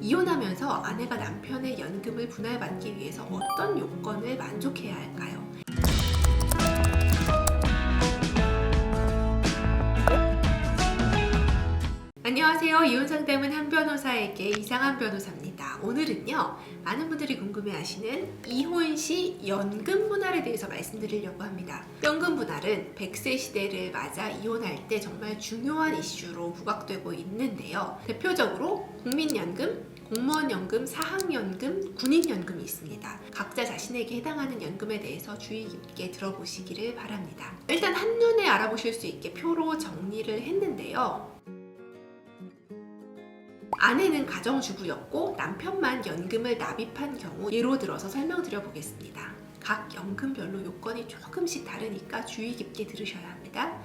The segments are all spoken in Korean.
이혼하면서 아내가 남편의 연금을 분할받기 위해서 어떤 요건을 만족해야 할까요? 안녕하세요. 이혼 상담은 한 변호사에게 이상한 변호사입니다. 오늘은요, 많은 분들이 궁금해하시는 이혼 시 연금 분할에 대해서 말씀드리려고 합니다. 연금 분할은 100세 시대를 맞아 이혼할 때 정말 중요한 이슈로 부각되고 있는데요. 대표적으로 국민연금, 공무원연금, 사학연금, 군인연금이 있습니다. 각자 자신에게 해당하는 연금에 대해서 주의 깊게 들어보시기를 바랍니다. 일단 한눈에 알아보실 수 있게 표로 정리를 했는데요. 아내는 가정주부였고 남편만 연금을 납입한 경우 예로 들어서 설명드려 보겠습니다. 각 연금별로 요건이 조금씩 다르니까 주의 깊게 들으셔야 합니다.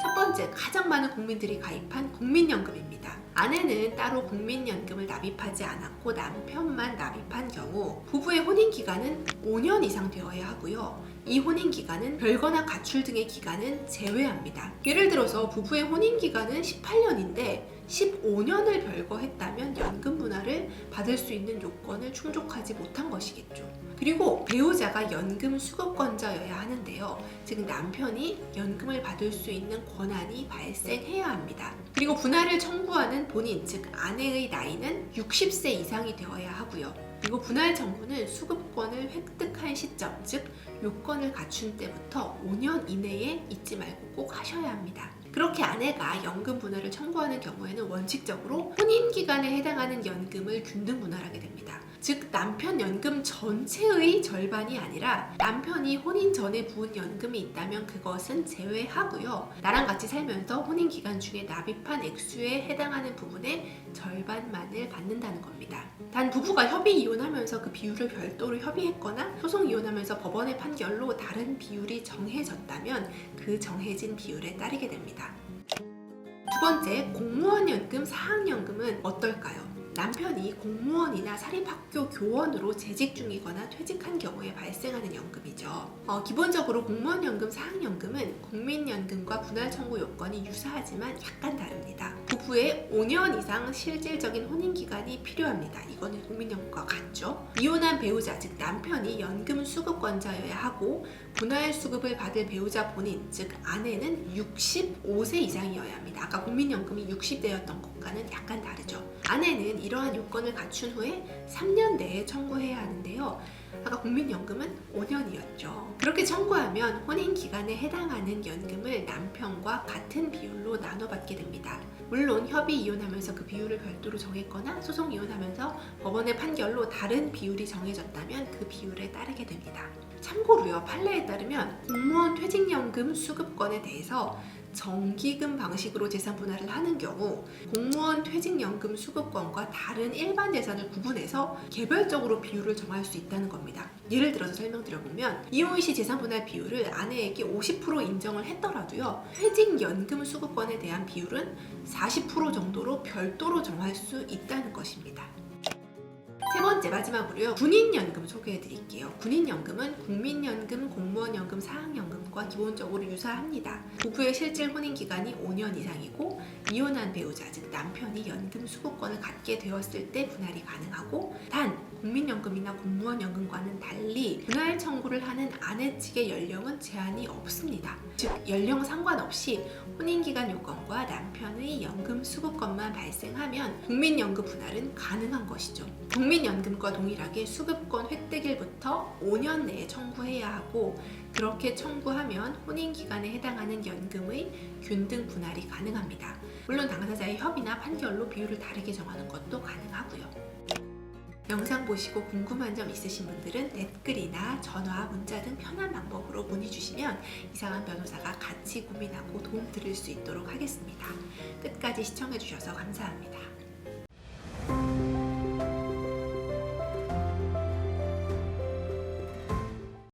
첫 번째, 가장 많은 국민들이 가입한 국민연금입니다. 아내는 따로 국민연금을 납입하지 않았고 남편만 납입한 경우 부부의 혼인 기간은 5년 이상 되어야 하고요. 이 혼인 기간은 별거나 가출 등의 기간은 제외합니다. 예를 들어서 부부의 혼인 기간은 18년인데 15년을 별거했다면 연금 분할을 받을 수 있는 요건을 충족하지 못한 것이겠죠. 그리고 배우자가 연금 수급권자여야 하는데요. 즉 남편이 연금을 받을 수 있는 권한이 발생해야 합니다. 그리고 분할을 청구하는 본인 즉 아내의 나이는 60세 이상이 되어야 하고요. 그리고 분할 청구는 수급권을 획득한 시점 즉 요건을 갖춘 때부터 5년 이내에 잊지 말고 꼭 하셔야 합니다. 그렇게 아내가 연금 분할을 청구하는 경우에는 원칙적으로 혼인 기간에 해당하는 연금을 균등 분할하게 됩니다. 즉 남편 연금 전체의 절반이 아니라 남편이 혼인 전에 부은 연금이 있다면 그것은 제외하고요. 나랑 같이 살면서 혼인 기간 중에 납입한 액수에 해당하는 부분의 절반만을 받는다는 겁니다. 단 부부가 협의 이혼하면서 그 비율을 별도로 협의했거나 소송 이혼하면서 법원의 판결로 다른 비율이 정해졌다면 그 정해진 비율에 따르게 됩니다. 두 번째, 공무원 연금, 사학연금은 어떨까요? 남편이 공무원이나 사립학교 교원으로 재직 중이거나 퇴직한 경우에 발생하는 연금이죠. 어, 기본적으로 공무원연금, 사학연금은 국민연금과 분할 청구 요건이 유사하지만 약간 다릅니다. 부부의 5년 이상 실질적인 혼인 기간이 필요합니다. 이거는 국민연금과 같죠. 이혼한 배우자, 즉 남편이 연금 수급권자여야 하고 분할 수급을 받을 배우자 본인, 즉 아내는 65세 이상이어야 합니다. 아까 국민연금이 60대였던 것과는 약간 다르죠. 아내는 이러한 요건을 갖춘 후에 3년 내에 청구해야 하는데요. 국민연금은 5년이었죠. 그렇게 청구하면 혼인 기간에 해당하는 연금을 남편과 같은 비율로 나눠받게 됩니다. 물론 협의 이혼하면서 그 비율을 별도로 정했거나 소송 이혼하면서 법원의 판결로 다른 비율이 정해졌다면 그 비율에 따르게 됩니다. 참고로요, 판례에 따르면 공무원 퇴직연금 수급권에 대해서 정기금 방식으로 재산 분할을 하는 경우 공무원 퇴직연금 수급권과 다른 일반 재산을 구분해서 개별적으로 비율을 정할 수 있다는 겁니다. 예를 들어서 설명드려보면 이혼 시 재산 분할 비율을 아내에게 50% 인정을 했더라도요 퇴직연금 수급권에 대한 비율은 40% 정도로 별도로 정할 수 있다는 것입니다. 세 번째 마지막으로요. 군인연금 소개해 드릴게요. 군인연금은 국민연금, 공무원연금, 사학연금과 기본적으로 유사합니다. 부부의 실질 혼인 기간이 5년 이상이고 이혼한 배우자 즉 남편이 연금 수급권을 갖게 되었을 때 분할이 가능하고 단 국민연금이나 공무원 연금과는 달리 분할 청구를 하는 아내 측의 연령은 제한이 없습니다 즉 연령 상관없이 혼인 기간 요건과 남편의 연금 수급권만 발생하면 국민연금 분할은 가능한 것이죠 국민연금과 동일하게 수급권 획득일부터 5년 내에 청구해야 하고 그렇게 청구하면 혼인 기간에 해당하는 연금의 균등 분할이 가능합니다. 물론 당사자의 협의나 판결로 비율을 다르게 정하는 것도 가능하고요. 영상 보시고 궁금한 점 있으신 분들은 댓글이나 전화, 문자 등 편한 방법으로 문의 주시면 이상한 변호사가 같이 고민하고 도움 드릴 수 있도록 하겠습니다. 끝까지 시청해 주셔서 감사합니다.